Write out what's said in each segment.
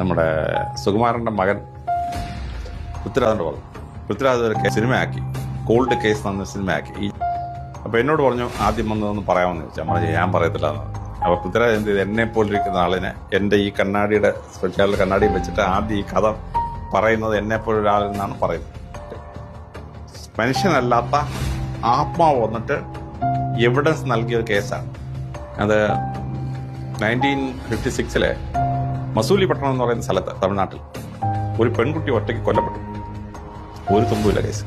നമ്മുടെ സുകുമാരന്റെ മകൻ പൃഥ്വിരാജന്റെ പറഞ്ഞു പൃഥ്വിരാജ് ഒരു സിനിമയാക്കി. കോൾഡ് കേസ് എന്ന സിനിമയാക്കി. ഈ അപ്പോൾ എന്നോട് പറഞ്ഞു ആദ്യം വന്നതൊന്ന് പറയാമെന്ന് ചോദിച്ചാൽ നമ്മൾ ഞാൻ പറയത്തില്ല എന്ന് അപ്പോൾ പൃഥ്വിരാജ് എന്ത് ചെയ്തു? എന്നെ പോലിരിക്കുന്ന ആളിനെ എന്റെ ഈ കണ്ണാടിയുടെ സ്പെഷ്യാലിറ്റി കണ്ണാടി വെച്ചിട്ട് ആദ്യം ഈ കഥ പറയുന്നത് എന്നെ പോലൊരാളിൽ നിന്നാണ് പറയുന്നത്. മനുഷ്യനല്ലാത്ത ആത്മാവ് വന്നിട്ട് എവിഡൻസ് നൽകിയ ഒരു കേസാണ് അത് നയന്റീൻ ഫിഫ്റ്റി സിക്സിലെ മസൂലിപട്ടണം എന്ന് പറയുന്ന സ്ഥലത്ത് തമിഴ്നാട്ടിൽ ഒരു പെൺകുട്ടി ഒറ്റയ്ക്ക് കൊല്ലപ്പെട്ടു. ഒരു തുമ്പുമില്ല കേസ്.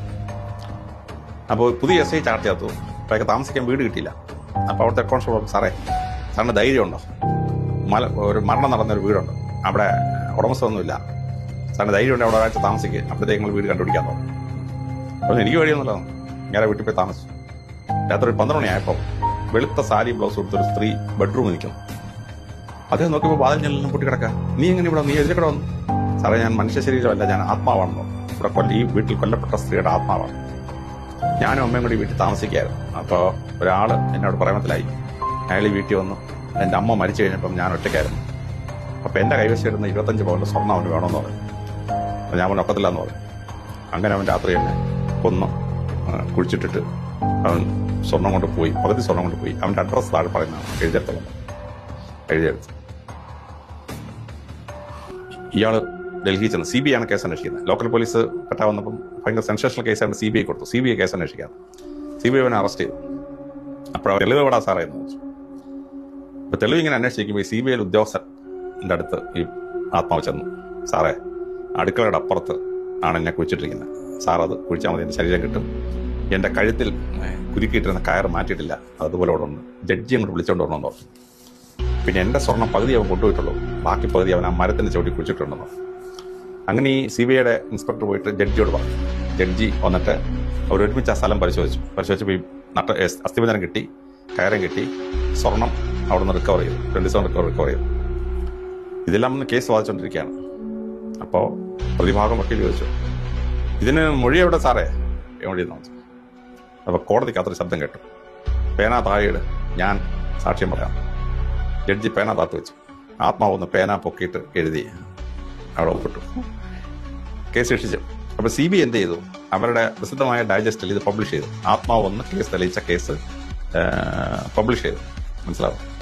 അപ്പോൾ പുതിയ എസ് ഐ ചാർട്ട് ചെയ്തു അപ്പോഴൊക്കെ താമസിക്കാൻ വീട് കിട്ടിയില്ല. അപ്പോൾ അവിടുത്തെ അക്കൗണ്ട്സ് പറഞ്ഞു സാറേ സാറിന് ധൈര്യമുണ്ടോ? മല ഒരു മരണം നടന്നൊരു വീടുണ്ട്. അവിടെ ഉടമസ്ഥൊന്നുമില്ല സാറിന് ധൈര്യമുണ്ട് അവിടെ ഒരാഴ്ച താമസിക്കുക അപ്പോഴത്തേക്ക് നിങ്ങൾ വീട് കണ്ടുപിടിക്കാൻ തോന്നും. അപ്പോൾ എനിക്ക് വഴിയൊന്നുമില്ല. ഞാൻ വീട്ടിൽ പോയി താമസിച്ചു. രാത്രി ഒരു പന്ത്രണ്ട് മണിയായപ്പോൾ വെളുത്ത സാരി ബ്ലൗസ് കൊടുത്തൊരു സ്ത്രീ ബെഡ്റൂമിൽ നിൽക്കുന്നു. അദ്ദേഹം നോക്കിയപ്പോൾ വാതിൽ ഞെല്ലാം പൊട്ടി കിടക്കുക നീ എങ്ങനെ ഇവിടെ നീ എതിരെ കിടന്നു സാറേ ഞാൻ മനുഷ്യ ശരീരമല്ല ഞാൻ ആത്മാവാണെന്നോ ഇവിടെ കൊല്ല ഈ വീട്ടിൽ കൊല്ലപ്പെട്ട സ്ത്രീയുടെ ആത്മാവാണ്. ഞാനും അമ്മയും കൂടി വീട്ടിൽ താമസിക്കുകയായിരുന്നു. അപ്പോൾ ഒരാൾ എന്നോട് പ്രേമത്തിലായി. അയാൾ ഈ വീട്ടിൽ വന്നു. എന്റെ അമ്മ മരിച്ചു കഴിഞ്ഞപ്പം ഞാൻ ഒറ്റയ്ക്കായിരുന്നു. അപ്പം എന്റെ കൈവശം ഇരുന്ന ഇരുപത്തഞ്ച് പവന്റെ സ്വർണം അവന് വേണമെന്ന് പറഞ്ഞു. അപ്പം ഞാൻ അവൻ ഒക്കത്തില്ലെന്ന് പറഞ്ഞു. അങ്ങനെ അവൻ രാത്രി തന്നെ കൊന്നു. കുഴിച്ചിട്ടിട്ട് അവൻ സ്വർണം കൊണ്ട് പോയി പകുതി സ്വർണം കൊണ്ട് പോയി. അവന്റെ അഡ്രസ്സ് താഴെ പറയുന്നതാണ് എഴുതിയെടുത്തുള്ളത് എഴുതിയെടുത്ത് ഇയാൾ ഡൽഹി ചെന്ന് സി ബി ആണ് കേസ് അന്വേഷിക്കുന്നത്. ലോക്കൽ പോലീസ് പറ്റാ വന്നപ്പം ഭയങ്കര സെൻസേഷണൽ കേസാണ് സി ബി ഐ കൊടുത്തു സി ബി ഐ കേസ് അന്വേഷിക്കാതെ. സി ബി ഐ അവനെ അറസ്റ്റ് ചെയ്തു. അപ്പോൾ തെളിവ് എവിടാ സാറേ എന്ന് ചോദിച്ചു. അപ്പോൾ തെളിവ് ഇങ്ങനെ അന്വേഷിക്കുമ്പോൾ സി ബി ഐ ഉദ്യോഗസ്ഥന്റെ അടുത്ത് ഈ ആത്മാവ് ചെന്നു. സാറേ അടുക്കളയുടെ അപ്പുറത്ത് ആണ് എന്നെ കുഴിച്ചിട്ടിരിക്കുന്നത്. സാറത് കുഴിച്ചാൽ മതി എന്റെ ശരീരം കിട്ടും. എന്റെ കഴുത്തിൽ കുരുക്കിയിട്ടിരുന്ന കയർ മാറ്റിയിട്ടില്ല. അതുപോലെ അവിടെ ഉണ്ട് ജഡ്ജി അങ്ങോട്ട് വിളിച്ചുകൊണ്ട് വരണമെന്ന് പറഞ്ഞു. പിന്നെ എന്റെ സ്വർണം പകുതി അവൻ കൊണ്ടുപോയിട്ടുള്ളൂ. ബാക്കി പകുതി അവൻ ആ മരത്തിന്റെ ചവിട്ടി കുഴിച്ചിട്ടുണ്ടെന്ന്. അങ്ങനെ ഈ സി ബി ഐയുടെ ഇൻസ്പെക്ടർ പോയിട്ട് ജഡ്ജിയോട് പറഞ്ഞു. ജഡ്ജി വന്നിട്ട് അവർ ഒരുമിച്ച് ആ സ്ഥലം പരിശോധിച്ചു. പരിശോധിച്ചപ്പോൾ ഈ നട്ട അസ്ഥിപഞ്ചനം കിട്ടി കയറും കിട്ടി സ്വർണം അവിടെ നിന്ന് റിക്കവർ ചെയ്തു. ട്വന്റി സെവൻ റിക്കവർ റിക്കവർ ചെയ്തു. ഇതെല്ലാം ഒന്ന് കേസ് വാദിച്ചുകൊണ്ടിരിക്കുകയാണ് അപ്പോൾ പ്രതിഭാഗം വക്കീൽ ചോദിച്ചു. ഇതിന് മൊഴി എവിടെ സാറേ? എവിടെ വെച്ചു അപ്പോൾ കോടതിക്കകത്തൊരു ശബ്ദം കേട്ടു. പേന താഴെയിട് ഞാൻ സാക്ഷ്യം പറയാം. ജഡ്ജി പേന താത്ത് വെച്ചു. ആത്മാവൊന്ന് പേന പൊക്കിയിട്ട് എഴുതി അവിടെ ഒപ്പിട്ടു. കേസ് ശിക്ഷിച്ചു അപ്പോൾ സി ബി എന്ത് ചെയ്തു? അവരുടെ പ്രസിദ്ധമായ ഡൈജസ്റ്റിൽ ഇത് പബ്ലിഷ് ചെയ്തു. ആത്മാവ് ഒന്ന് കേസ് തെളിയിച്ച കേസ് പബ്ലിഷ് ചെയ്തു. മനസ്സിലാവും?